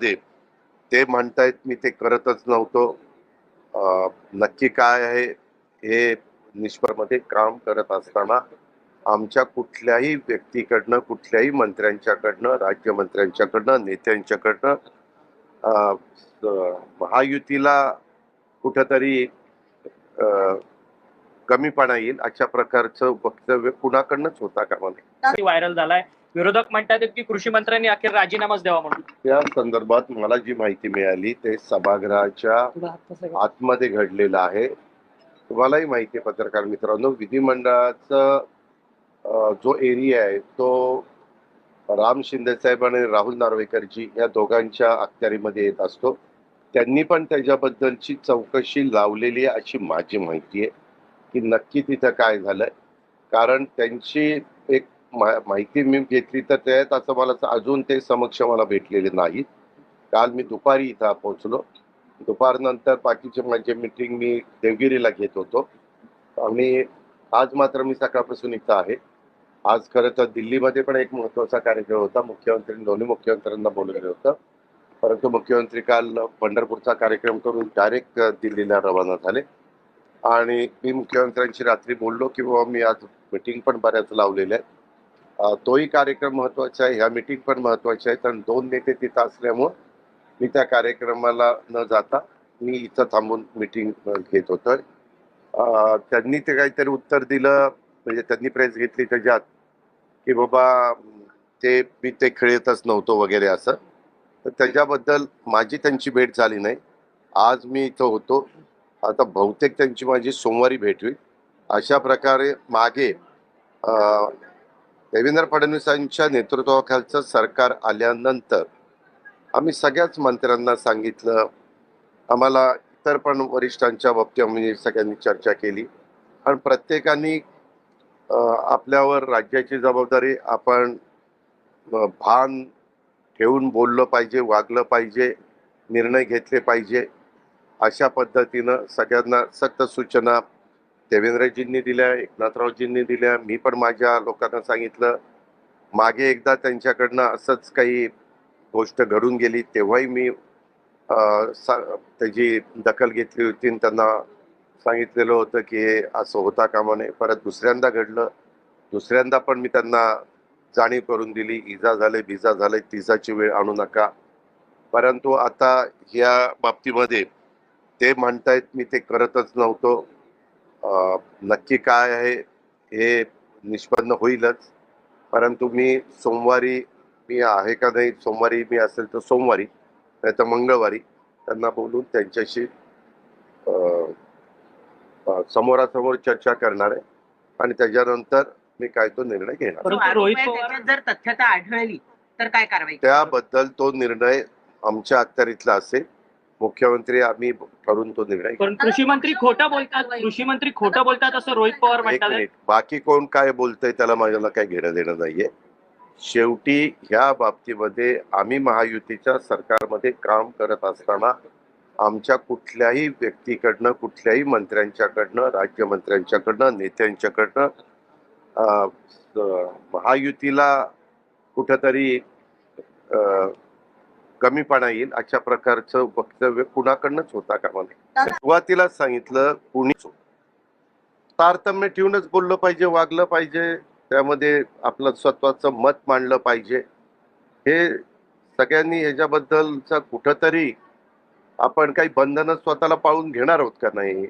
ते ते म्हणतायत मी ते करतच नव्हतो. नक्की काय आहे हे निष्परमध्ये काम करत असताना आमच्या कुठल्याही व्यक्तीकडनं कुठल्याही मंत्र्यांच्याकडनं राज्यमंत्र्यांच्याकडनं नेत्यांच्याकडनं महायुतीला कुठंतरी कमीपणा येईल अशा प्रकारचं वक्तव्य कुणाकडनंच होता कामा नाही व्हायरल झालाय. विरोधक म्हणतात की कृषी मंत्र्यांनी अखेर राजीनामाच द्यावा म्हणून. त्या संदर्भात मला जी माहिती मिळाली ते सभागृहाच्या आतमध्ये घडलेलं आहे. तुम्हालाही माहिती आहे पत्रकार मित्रांनो विधिमंडळाचं जो एरिया आहे तो राम शिंदे साहेब आणि राहुल नार्वेकरजी या दोघांच्या अखत्यारीमध्ये येत असतो. त्यांनी पण त्याच्याबद्दलची चौकशी लावलेली आहे अशी माझी माहिती आहे की नक्की तिथं काय झालंय. कारण त्यांची एक माहिती मी घेतली तर त्यात असं मला अजून ते समक्ष मला भेटलेले नाहीत. काल मी दुपारी इथं पोहोचलो. दुपारनंतर बाकीचे माझे मीटिंग मी देवगिरीला घेत होतो. आणि आज मात्र मी सकाळपासून इथं आहे. आज खरं तर दिल्लीमध्ये पण एक महत्त्वाचा कार्यक्रम होता. मुख्यमंत्री दोन्ही मुख्यमंत्र्यांना बोलवलं होतं. परंतु मुख्यमंत्री काल पंढरपूरचा कार्यक्रम करून डायरेक्ट दिल्लीला रवाना झाले. आणि मी मुख्यमंत्र्यांशी रात्री बोललो की बाबा मी आज मिटिंग पण बऱ्याच लावलेल्या आहेत. तोही कार्यक्रम महत्त्वाचा आहे. ह्या मिटिंग पण महत्त्वाची आहे. कारण दोन नेते तिथं असल्यामुळं मी त्या कार्यक्रमाला न जाता मी इथं थांबून मिटिंग घेत होतो. त्यांनी ते काहीतरी उत्तर दिलं. म्हणजे त्यांनी प्रेस घेतली त्याच्यात की बाबा ते मी ते खेळतच नव्हतो वगैरे असं. तर त्याच्याबद्दल माझी त्यांची भेट झाली नाही. आज मी इथं होतो. आता बहुतेक त्यांची माझी सोमवारी भेट होईल. अशा प्रकारे मागे देवेंद्र फडणवीसांच्या नेतृत्वाखालचं सरकार आल्यानंतर आम्ही सगळ्याच मंत्र्यांना सांगितलं. आम्हाला इतर पण वरिष्ठांच्या बाबतीत म्हणजे सगळ्यांनी चर्चा केली. आणि प्रत्येकाने आपल्यावर राज्याची जबाबदारी आपण भान ठेवून बोललं पाहिजे वागलं पाहिजे निर्णय घेतले पाहिजे. अशा पद्धतीनं सगळ्यांना सक्त सूचना देवेंद्रजींनी दिल्या एकनाथरावजींनी दिल्या. मी पण माझ्या लोकांना सांगितलं मागे एकदा त्यांच्याकडनं असंच काही गोष्ट घडून गेली तेव्हाही मी सा- त्याची दखल घेतली होती आणि त्यांना सांगितलेलं होतं की हे असं होता कामा नये. परत दुसऱ्यांदा घडलं. दुसऱ्यांदा पण मी त्यांना जाणीव करून दिली इजा झाले बिजा झाले तिजाची वेळ आणू नका. परंतु आता या बाबतीमध्ये ते म्हणतायत मी ते करतच नव्हतो. नक्की काय आहे हे निष्पन्न होईलच. परंतु मी सोमवारी मी आहे का नाही सोमवारी मी असेल तर सोमवारी नाही तर मंगळवारी त्यांना बोलून त्यांच्याशी समोरासमोर चर्चा करणार आहे आणि त्याच्यानंतर मी काय तो निर्णय घेणार. जर तथ्यता आढळली तर काय कारवाई त्याबद्दल तो निर्णय आमच्या अखत्यारीतला असेल. मुख्यमंत्री आम्ही ठरवून तो निर्णय. पण कृषी मंत्री खोटं बोलतात कृषी मंत्री खोटं बोलतात असं रोहित पवार एक म्हणतात मिनिट बाकी कोण काय बोलतंय त्याला माझ्याला काही घेणं देणं नाहीये शेवटी ह्या बाबतीमध्ये आम्ही महायुतीच्या सरकारमध्ये काम करत असताना आमच्या कुठल्याही व्यक्तीकडनं कुठल्याही मंत्र्यांच्याकडनं राज्यमंत्र्यांच्याकडनं नेत्यांच्याकडनं अं, स- महायुतीला कुठंतरी अं, कमीपणा येईल अशा प्रकारचं वक्तव्य कुणाकडनंच होता कामा नये. सुरुवातीला सांगितलं कुणीच तारतम्य ठेवूनच बोललं पाहिजे वागलं पाहिजे त्यामध्ये आपलं स्वतःचं मत मांडलं पाहिजे. हे सगळ्यांनी ह्याच्याबद्दलचा कुठंतरी आपण काही बंधनं स्वतःला पाळून घेणार आहोत का नाही?